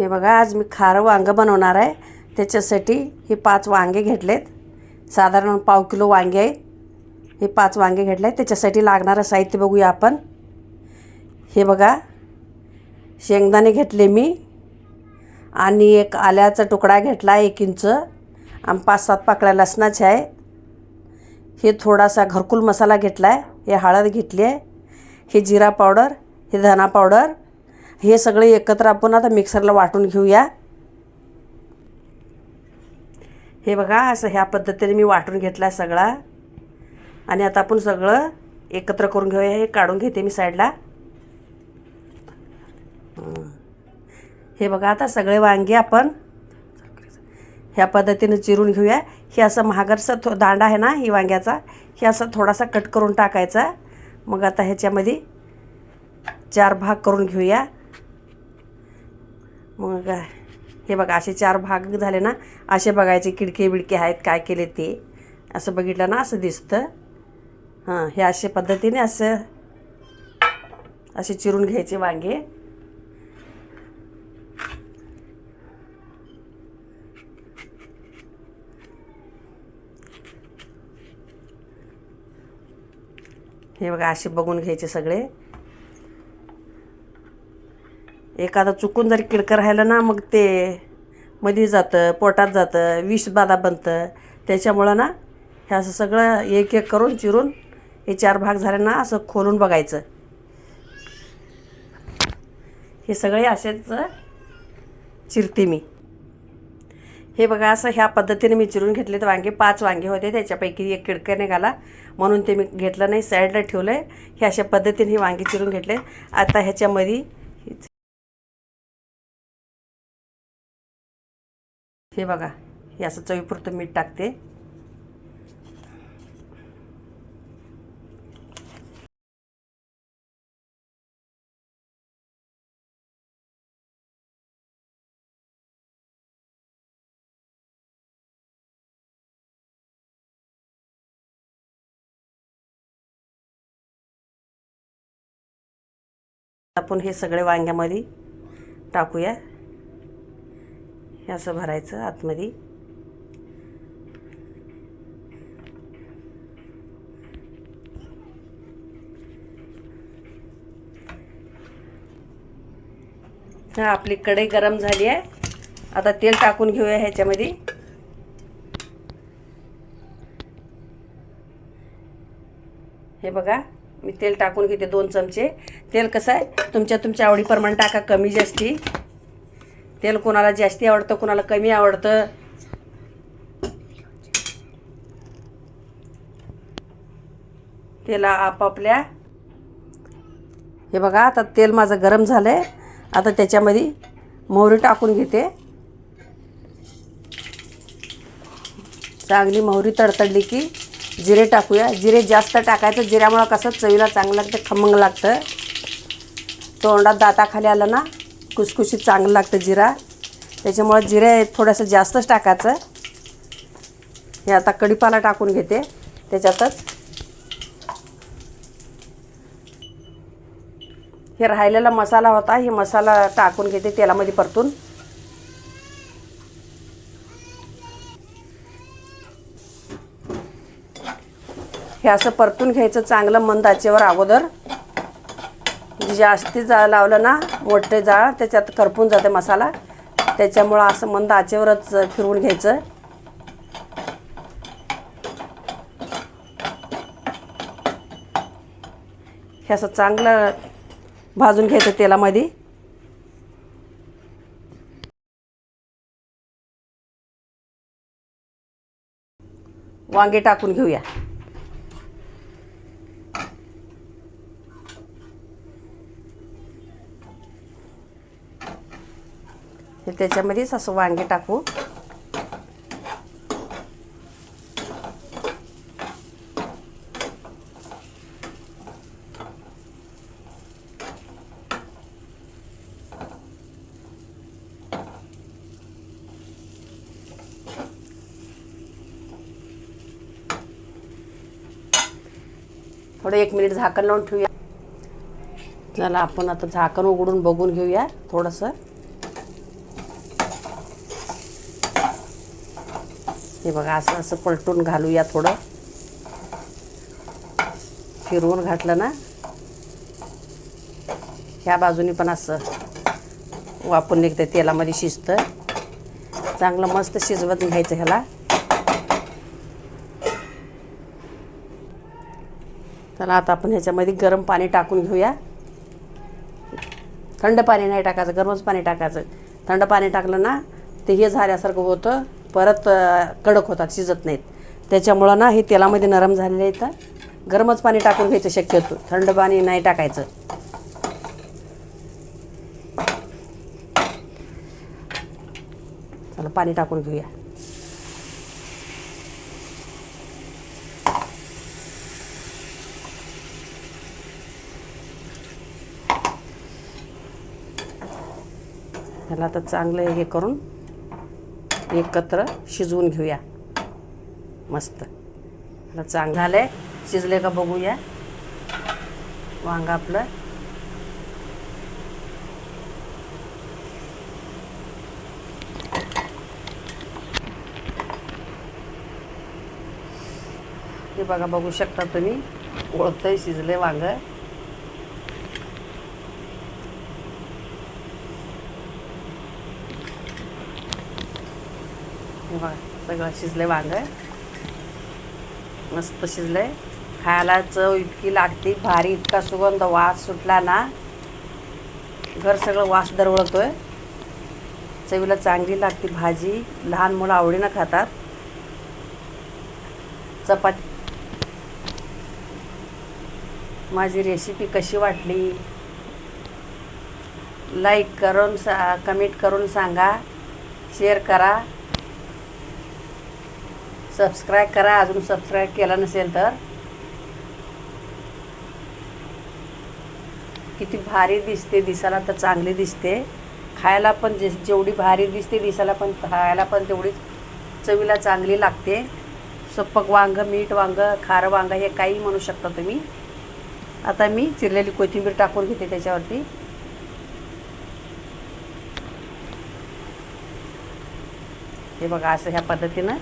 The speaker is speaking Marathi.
हे बघा आज मी खारं वांगं बनवणार आहे. त्याच्यासाठी हे पाच वांगे घेतलेत. साधारण पाव किलो वांगे आहेत. हे पाच वांगे घेतले आहेत त्याच्यासाठी लागणारं साहित्य बघूया आपण. हे बघा शेंगदाणे घेतले मी. आणि एक आल्याचा तुकडा घेतला एक इंच. आणि पाच सात पाकळ्या लसणाचे आहे हे थोडासा घरकुल मसाला घेतला आहे हे हळद घेतली आहे. हे जिरा पावडर हे धना पावडर हे सगळे एकत्र आपण आता मिक्सरला वाटून घेऊया. हे बघा असं ह्या पद्धतीने मी वाटून घेतला आहे सगळा. आणि आता आपण सगळं एकत्र करून घेऊया हे काढून घेते मी साईडला. हे बघा आता सगळे वांगे आपण ह्या पद्धतीनं चिरून घेऊया. हे असं महागरचा थो दांडा आहे ना ही वांग्याचा हे असं थोडासा कट करून टाकायचा. मग आता ह्याच्यामध्ये चार भाग करून घेऊया. मग हे बघा असे चार भाग झाले ना असे बघायचे किडके बिडके आहेत काय केले ते. असं बघितलं ना असं दिसतं. हां हे असे पद्धतीने असं असे चिरून घ्यायचे वांगे. हे बघा असे बघून घ्यायचे सगळे. एखादं चुकून जरी किडकं राहिलं ना मग ते मध्ये जातं पोटात जातं विष बाधा बनतं. त्याच्यामुळं ना हे असं सगळं एक एक करून चिरून हे चार भाग झाले ना असं खोलून बघायचं. हे सगळे असेच चिरते मी. हे बघा असं ह्या पद्धतीने मी चिरून घेतले तर वांगे. पाच वांगे होते त्याच्यापैकी एक किडकं निघाला. म्हणून ते मी घेतलं नाही साईडला ठेवलं आहे हे अशा पद्धतीने हे वांगे चिरून घेतले आता ह्याच्यामध्ये हे बघा हे असं चवीपुरतं मीठ टाकते. आपण हे सगळे वांग्यामध्ये टाकूया. हे असं भरायचं आतमध्ये. हा आपली कढई गरम झाली आहे. आता तेल टाकून घेऊया ह्याच्यामध्ये. हे बघा मी तेल टाकून घेते दोन चमचे. तेल कसं आहे? तुमच्या तुमच्या आवडीप्रमाणे टाका कमी जास्ती. तेल कोणाला जास्ती आवडतं कोणाला कमी आवडतं? तेला आपापल्या हे बघा आता तेल माझं गरम झालं आहे आता त्याच्यामध्ये मोहरी टाकून घेते. चांगली मोहरी तडतडली की जिरे टाकूया. जिरे जास्त टाकायचं जिऱ्यामुळं कसं चवीला चांगलं लागतं खमंग लागतं. तोंडात दाताखाली आलं ना कुसकुशीत चांगलं लागतं जिरा. त्याच्यामुळं जिरे थोडंसं जास्तच टाकायचं. हे आता कढीपाला टाकून घेते. त्याच्यातच हे राहिलेला मसाला होता हे मसाला टाकून घेते तेलामध्ये परतून. हे असं परतून घ्यायचं चांगलं मंद आचेवर अगोदर. जास्ती जाळ लावलं ना मोठे जाळ त्याच्यात करपून जाते मसाला. त्याच्यामुळं असं मंद आचेवरच फिरवून घ्यायचं. हे असं चांगलं भाजून घ्यायचं तेलामध्ये. वांगे टाकून घेऊया. त्याच्यामध्येच असं वांगे टाकू. थोडं एक मिनिट झाकण लावून ठेवूया. चला आपण आता झाकण उघडून बघून घेऊया थोडंसं. हे बघा असं असं पलटून घालूया थोडं. फिरवून घातलं ना. ह्या बाजूनी पण असं वापरून निघतं तेलामध्ये शिजतं. चांगलं मस्त शिजवत घ्यायचं ह्याला. चला आता आपण ह्याच्यामध्ये गरम पाणी टाकून घेऊया. थंड पाणी नाही टाकायचं गरमच पाणी टाकायचं. थंड पाणी टाकलं ना ते हे झाल्यासारखं होतं. परत कडक होतात शिजत नाहीत. त्याच्यामुळं ना हे तेलामध्ये नरम झालेले तर गरमच पाणी टाकून घ्यायचं शक्यतो. थंड पाणी नाही टाकायचं. चला पाणी टाकून घेऊया. ह्याला आता चांगलं हे करून एकत्र शिजवून घेऊया. मस्त. आता चांगलं झालं आहे शिजले का बघूया. वांगा आपलं. हे बघा बघू शकता तुम्ही. ओळखतंय शिजले वांग. हे सगळं शिजलं वांग. मस्त शिजले. खायला चव इतकी लागते भारी इतका सुगंध वास सुटला ना घर सगळं वास दरवळतोय. चवीला चांगली लागते भाजी लहान मुलं आवडीनं खातात. चपाती. माझी रेसिपी कशी वाटली? लाईक करून सा कमेंट करून सांगा. शेअर करा. सबस्क्राईब करा. अजून सबस्क्राईब केला नसेल तर. किती भारी दिसते. दिसायला तर चांगली दिसते. खायला पण जे जेवढी भारी दिसते दिसायला पण खायला पण तेवढीच चवीला चांगली लागते. सप्पक वांग मीठ वांग खारं वांग हे काही म्हणू शकता तुम्ही. आता मी चिरलेली कोथिंबीर टाकून घेते त्याच्यावरती. हे बघा असं ह्या पद्धतीनं